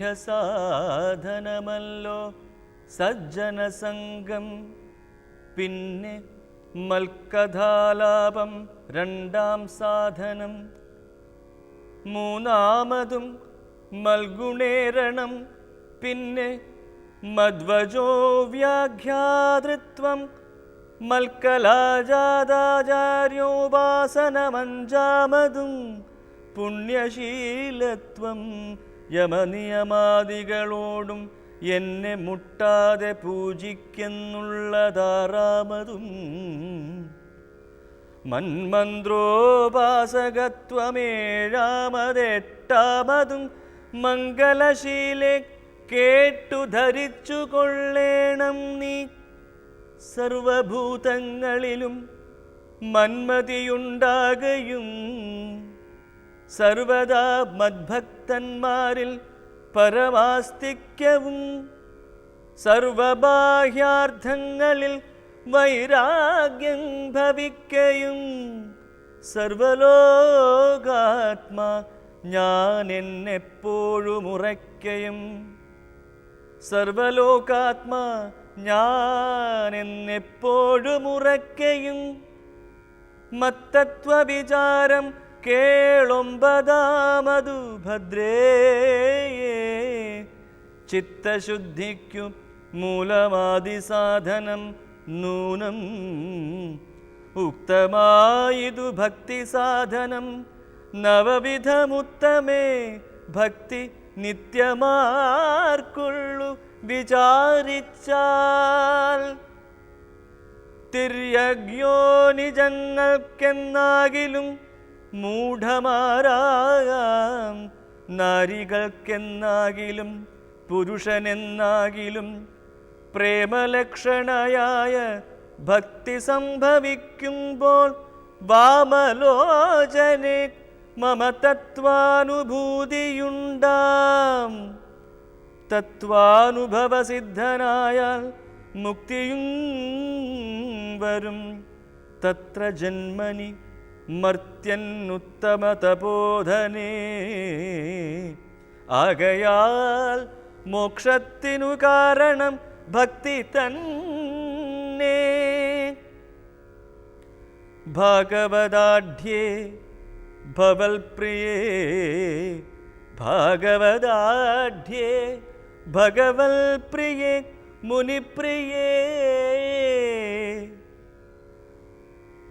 മുഖ്യസാധനമല്ലോ സജ്ജനസംഗം പിന്നെ മൽക്കഥാലാപം രണ്ടാം സാധനം. മൂന്നാമതും മൽഗുണേരണം. പിന്നെ മധ്വജോ വ്യാഖ്യാതൃത്വം മൽക്കലാജാതാചാര്യോപാസനമഞ്ചാമതും പുണ്യശീലത്വം. യമനിയമാദികളോടും എന്നെ മുട്ടാതെ പൂജിക്കുന്നുള്ളതാറാമതും മന്മന്ത്രോപാസകത്വമേഴാമതെട്ടാമതും മംഗലശീലെ കേട്ടു ധരിച്ചു കൊള്ളേണം നീ. സർവഭൂതങ്ങളിലും മന്മതിയുണ്ടാകയും സർവദാ മദ്ഭക്തന്മാരിൽ പരമാസ്തിക്യവും സർവബാഹ്യാർത്ഥങ്ങളിൽ വൈരാഗ്യം ഭവിക്കയും സർവലോകാത്മാ ഞാൻ എന്നെപ്പോഴും ഉറയ്ക്കയും സർവലോകാത്മാ ഞാൻ എന്നെപ്പോഴും ഉറയ്ക്കയും മത്തത്വവിചാരം കേളൊമ്പതാമതു ഭദ്രേയേ ചിത്തശുദ്ധിക്കു മൂലമാദിസാധനം നൂനം ഉക്തമായിതു ഭക്തി സാധനം നവവിധമുത്തമേ ഭക്തി നിത്യമാർക്കുള്ളു വിചാരിച്ചാൽ. തിര്യജ്ഞോനിജങ്ങൾക്കെന്നാകിലും മൂഢമാരാകാം. നാരികൾക്കെന്നാകിലും പുരുഷനെന്നാകിലും പ്രേമലക്ഷണയായ ഭക്തി സംഭവിക്കുമ്പോൾ വാമലോചനെ മമതത്വാനുഭൂതിയുണ്ടാം. തത്വാനുഭവസിദ്ധനായാൽ മുക്തിയും വരും. തത്ര ജന്മനി மர்த்தியன்னுத்தமதபோதனே ஆகையால் மோக்ஷத்தினு காரணம் பக்தி தன்னே பாகவதாட்யே பவல்பிரியே பாகவதாட்யே பகவல்பிரியே முனிப்பிரியே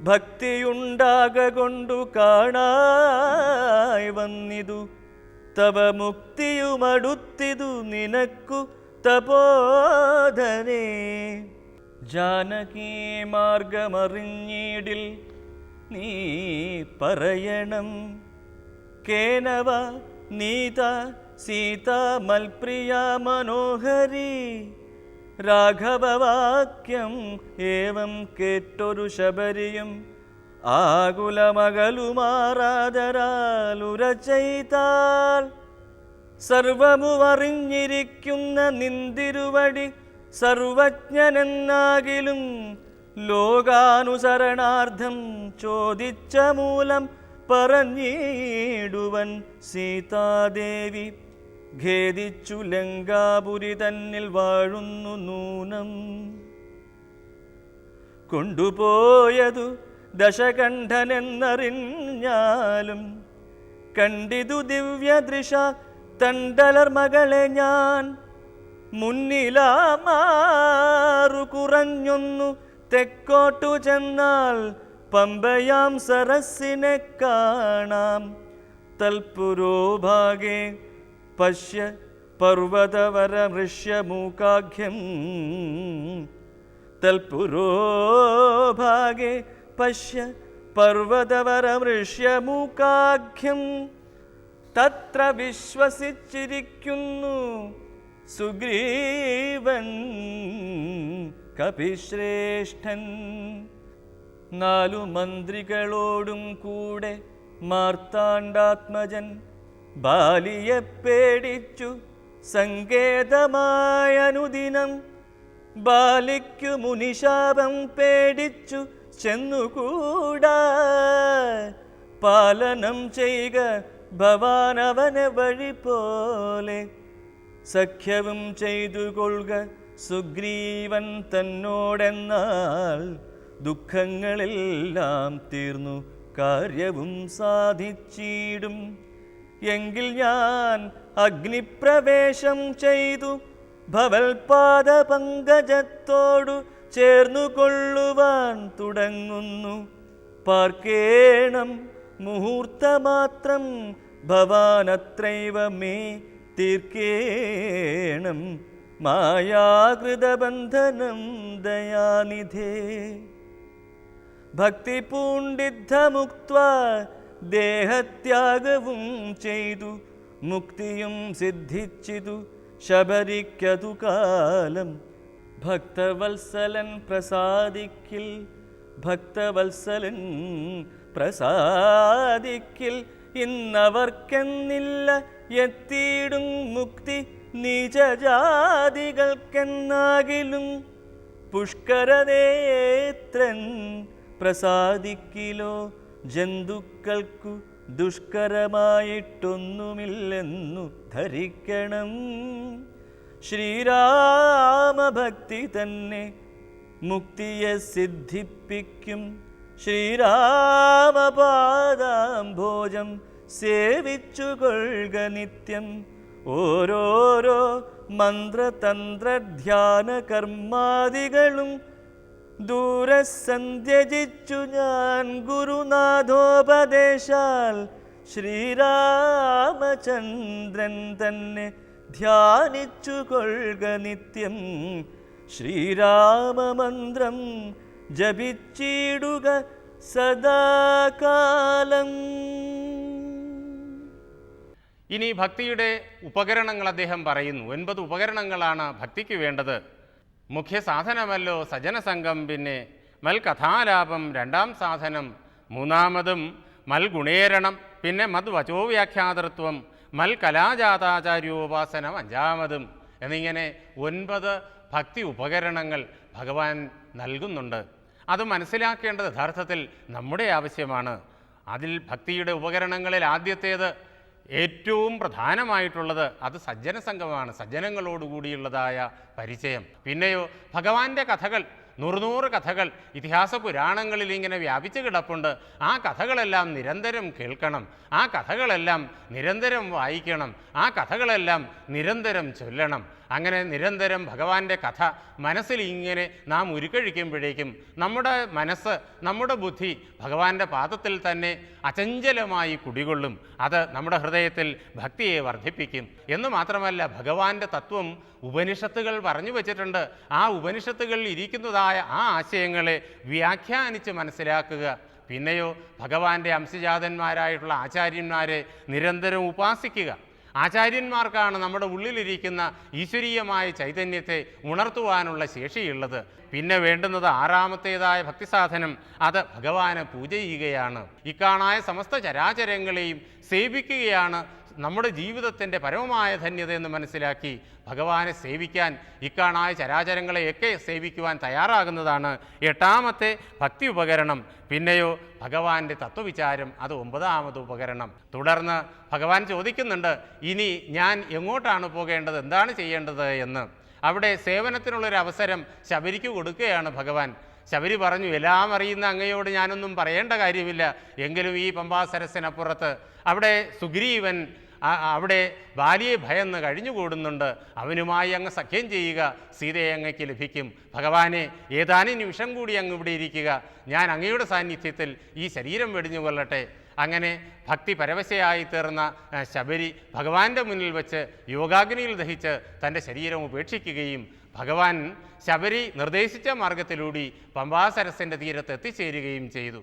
ഭക്തിയുണ്ടാകൊണ്ടു കാണായി വന്നിതു. തവ മുക്തിയുമടുത്തിതു നിനക്കു തപോധനേ. ജാനകീ മാർഗമറിഞ്ഞിടിൽ നീ പറയണം. കേനവ നീത സീത മൽപ്രിയ മനോഹരി രാഘവവാക്യം ഏവം കേട്ടൊരു ശബരിയും. ആകുലമകലുമാറാതരാലുരചൈതാൽ സർവമുവറിഞ്ഞിരിക്കുന്ന നിന്തിരുവടി സർവജ്ഞനെന്നാകിലും ലോകാനുസരണാർത്ഥം ചോദിച്ച മൂലം പറഞ്ഞിടുവൻ സീതാദേവി. ഖേദിച്ചു ലങ്കാപുരി തന്നിൽ വാഴുന്നു നൂനം. കൊണ്ടുപോയതു ദശകണ്ഠനെന്നറിഞ്ഞാലും കണ്ടിതു ദിവ്യദൃശ തണ്ടലർ മകളെ ഞാൻ. മുന്നിലാമാറു കുറഞ്ഞൊന്നു തെക്കോട്ടു ചെന്നാൽ പമ്പയാം സരസിനെ കാണാം. തൽപുരോഭാഗേ പശ്യ പർവതവരമൃഷ്യമൂകാഖ്യം തൽപുരോഭാഗേ പശ്യ പർവതവരമൃഷ്യമൂകാഖ്യം തത്ര വിശ്വസിച്ചിരിക്കുന്നു സുഗ്രീവൻ കപിശ്രേഷ്ഠൻ. നാലു മന്ത്രികളോടും കൂടെ മാർത്താണ്ഡാത്മജൻ ബാലിയെ പേടിച്ചു സങ്കേതമായനുദിനം. ബാലിക്കു മുനിശാപം പേടിച്ചു ചെന്നുകൂടാ. പാലനം ചെയ്യുക ഭവാനവനെ വഴി പോലെ. സഖ്യവും ചെയ്തു കൊള്ളുക സുഗ്രീവൻ തന്നോടെന്നാൽ ദുഃഖങ്ങളെല്ലാം തീർന്നു. കാര്യവും സാധിച്ചിടും. എങ്കിൽ ഞാൻ അഗ്നിപ്രവേശം ചെയ്തു ഭവൽപാദ പങ്കജത്തോടു ചേർന്നു കൊള്ളുവാൻ തുടങ്ങുന്നു. പാർക്കേണം മുഹൂർത്തമാത്രം ഭവാനത്രൈവ മേ തീർക്കേണം മായാകൃതബന്ധനം ദയാനിധേ. ഭക്തി പൂണ്ടിദ്ധമുക്ത ദേഹത്യാഗവും ചെയ്തു മുക്തിയും സിദ്ധിച്ചിതു ശബരിക്കതു കാലം. ഭക്തവത്സലൻ പ്രസാദിക്കിൽ ഭക്തവത്സലൻ പ്രസാദിക്കിൽ ഇന്നവർക്കെന്നില്ല എത്തിയിടും മുക്തി നിജജാതികൾക്കെന്നാകിലും. പുഷ്കരനേത്രൻ പ്രസാദിക്കിലോ ജന്തുക്കൾക്കു ദുഷ്കരമായിട്ടൊന്നുമില്ലെന്നു ധരിക്കണം. ശ്രീരാമഭക്തി തന്നെ മുക്തിയെ സിദ്ധിപ്പിക്കും. ശ്രീരാമപാദാംഭോജം സേവിച്ചു കൊള്ളുക നിത്യം. ഓരോരോ മന്ത്രതന്ത്രധ്യാന കർമാദികളും ദൂരസന്ധ്യജിച്ചു ഞാൻ ഗുരുനാഥോപദേശാൽ ശ്രീരാമചന്ദ്രൻ തന്നെ ധ്യാനിച്ചു കൊള്ളുക നിത്യം. ശ്രീരാമമന്ത്രം ജപിച്ചിടുക സദാകാലം. ഇനി ഭക്തിയുടെ ഉപകരണങ്ങൾ അദ്ദേഹം പറയുന്നു. ഒൻപത് ഉപകരണങ്ങളാണ് ഭക്തിക്ക് വേണ്ടത്. മുഖ്യ സാധനമല്ലോ സജനസംഘം പിന്നെ മൽ കഥാലാപം രണ്ടാം സാധനം മൂന്നാമതും മൽ ഗുണേരണം പിന്നെ മത് വചോവ്യാഖ്യാതൃത്വം മൽ കലാജാതാചാര്യോപാസനം അഞ്ചാമതും എന്നിങ്ങനെ ഒൻപത് ഭക്തി ഉപകരണങ്ങൾ ഭഗവാൻ നൽകുന്നുണ്ട്. അത് മനസ്സിലാക്കേണ്ടത് യഥാർത്ഥത്തിൽ നമ്മുടെ ആവശ്യമാണ്. അതിൽ ഭക്തിയുടെ ഉപകരണങ്ങളിൽ ആദ്യത്തേത് ഏറ്റവും പ്രധാനമായിട്ടുള്ളത് അത് സജ്ജന സംഘമാണ് സജ്ജനങ്ങളോടുകൂടിയുള്ളതായ പരിചയം. പിന്നെയോ ഭഗവാന്റെ കഥകൾ നൂറുനൂറ് കഥകൾ ഇതിഹാസ പുരാണങ്ങളിൽ ഇങ്ങനെ വ്യാപിച്ചു കിടപ്പുണ്ട്. ആ കഥകളെല്ലാം നിരന്തരം കേൾക്കണം. ആ കഥകളെല്ലാം നിരന്തരം വായിക്കണം. ആ കഥകളെല്ലാം നിരന്തരം ചൊല്ലണം. അങ്ങനെ നിരന്തരം ഭഗവാന്റെ കഥ മനസ്സിൽ ഇങ്ങനെ നാം ഉരുക്കഴിക്കുമ്പോഴേക്കും നമ്മുടെ മനസ്സ് നമ്മുടെ ബുദ്ധി ഭഗവാന്റെ പാദത്തിൽ തന്നെ അചഞ്ചലമായി കുടികൊള്ളും. അത് നമ്മുടെ ഹൃദയത്തിൽ ഭക്തിയെ വർദ്ധിപ്പിക്കും. എന്ന് മാത്രമല്ല ഭഗവാന്റെ തത്വം ഉപനിഷത്തുകൾ പറഞ്ഞു വച്ചിട്ടുണ്ട്. ആ ഉപനിഷത്തുകളിൽ ഇരിക്കുന്നതായ ആ ആശയങ്ങളെ വ്യാഖ്യാനിച്ച് മനസ്സിലാക്കുക. പിന്നെയോ ഭഗവാന്റെ അംശജാതന്മാരായിട്ടുള്ള ആചാര്യന്മാരെ നിരന്തരം ഉപാസിക്കുക. ആചാര്യന്മാർക്കാണ് നമ്മുടെ ഉള്ളിലിരിക്കുന്ന ഈശ്വരീയമായ ചൈതന്യത്തെ ഉണർത്തുവാനുള്ള ശേഷിയുള്ളത്. പിന്നെ വേണ്ടുന്നത് ആറാമത്തേതായ ഭക്തിസാധനം അത് ഭഗവാനെ പൂജ ചെയ്യുകയാണ്. ഇക്കാണായ സമസ്ത ചരാചരങ്ങളെയും സേവിക്കുകയാണ് നമ്മുടെ ജീവിതത്തിന്റെ പരമമായ ധന്യത എന്ന് മനസ്സിലാക്കി ഭഗവാനെ സേവിക്കാൻ ഇക്കാണായ ചരാചരങ്ങളെയൊക്കെ സേവിക്കുവാൻ തയ്യാറാകുന്നതാണ് എട്ടാമത്തെ ഭക്തി ഉപകരണം. പിന്നെയോ ഭഗവാന്റെ തത്വവിചാരം അത് ഒമ്പതാമത് ഉപകരണം. തുടർന്ന് ഭഗവാൻ ചോദിക്കുന്നുണ്ട് ഇനി ഞാൻ എങ്ങോട്ടാണ് പോകേണ്ടത്? എന്താണ് ചെയ്യേണ്ടത്? എന്ന്. അവിടെ സേവനത്തിനുള്ളൊരു അവസരം ശബരിക്ക് കൊടുക്കുകയാണ് ഭഗവാൻ. ശബരി പറഞ്ഞു എല്ലാം അറിയുന്ന അങ്ങയോട് ഞാനൊന്നും പറയേണ്ട കാര്യമില്ല. എങ്കിലും ഈ പമ്പാസരസിനപ്പുറത്ത് അവിടെ സുഗ്രീവൻ അവിടെ ബാലിയെ ഭയന്ന് കഴിഞ്ഞുകൂടുന്നുണ്ട്. അവനുമായി അങ്ങ് സഖ്യം ചെയ്യുക സീതയെ അങ്ങയ്ക്ക് ലഭിക്കും. ഭഗവാനെ ഏതാനും നിമിഷം കൂടി അങ്ങ് ഇവിടെ ഇരിക്കുക. ഞാൻ അങ്ങയുടെ സാന്നിധ്യത്തിൽ ഈ ശരീരം വെടിഞ്ഞു കൊള്ളട്ടെ. അങ്ങനെ ഭക്തി പരവശയായി തീർന്ന ശബരി ഭഗവാന്റെ മുന്നിൽ വെച്ച് യോഗാഗ്നിയിൽ ദഹിച്ച് തന്റെ ശരീരം ഉപേക്ഷിക്കുകയും ഭഗവാൻ ശബരി നിർദ്ദേശിച്ച മാർഗത്തിലൂടെ പമ്പാസരസിന്റെ തീരത്ത് എത്തിച്ചേരുകയും ചെയ്തു.